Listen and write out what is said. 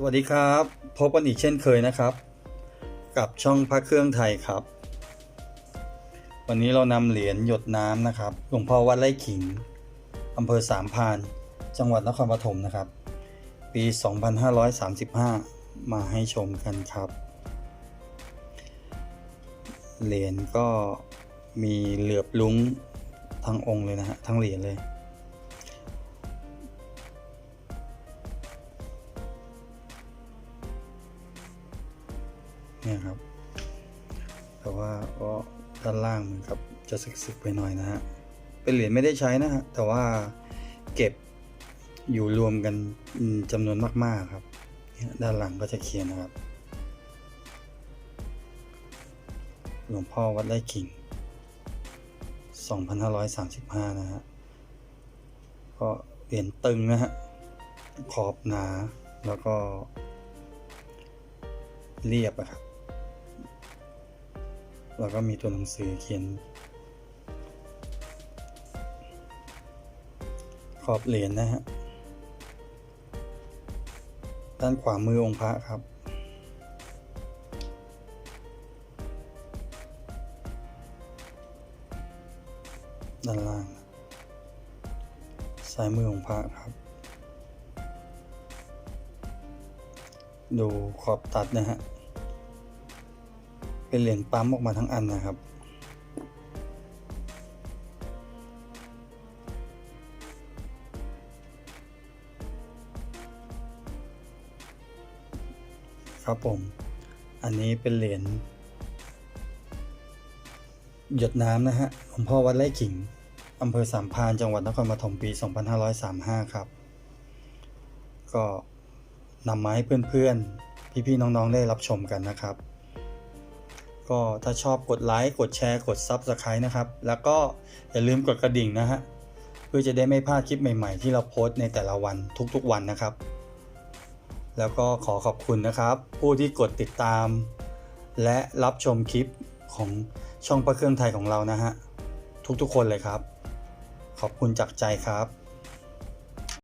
สวัสดีครับ พบกันอีกเช่นเคยนะครับ กับช่องพระเครื่องไทยครับ วันนี้เรานำเหรียญหยดน้ำนะครับหลวงพ่อวัดไร่ขิงอำเภอสามพาน จังหวัดนครปฐมนะครับ ปี 2535 มาให้ชมกันครับ เหรียญก็มีเหลือบลุ้งทั้งองค์เลยนะฮะทั้งเหรียญเลย เนี่ยครับ แต่ว่าก็ด้านล่างเหมือนกับจะสึกๆไปหน่อยนะฮะ เป็นเหรียญไม่ได้ใช้นะฮะ แต่ว่าเก็บอยู่รวมกันจำนวนมาก ๆ ครับ ด้านหลังก็จะเขียนนะครับ หลวงพ่อวัดไร่ขิง 2535 นะฮะ ก็เหรียญตึงนะฮะ ขอบหนา แล้วก็เรียบอะครับ แล้วก็มีตัวหนังสือเขียน ขอบเหรียญนะฮะ ด้านขวามือองค์พระครับ ด้านล่าง ซ้ายมือองค์พระครับ ดูขอบตัดนะฮะ เป็นเหรียญปั๊มออกมาทั้งอันนะครับ ครับผม อันนี้เป็นเหรียญหยดน้ำนะฮะหลวงพ่อวัดไร่ขิงอำเภอสามพานจังหวัดนครปฐมปี 2535 ครับ ก็นำมาให้เพื่อนๆ พี่ๆ น้องๆ ได้รับชมกันนะครับ ก็ถ้าชอบกดไลค์กดแชร์กด Subscribe นะครับ แล้วก็อย่าลืมกดกระดิ่งนะฮะเพื่อจะได้ไม่พลาดคลิปใหม่ๆ ที่เราโพสต์ในแต่ละวันทุกๆวันนะครับ แล้วก็ขอขอบคุณนะครับ ผู้ที่กดติดตาม และรับชมคลิปของช่องพระเครื่องไทยของเรานะฮะทุกๆคนเลยครับ ขอบคุณจากใจครับ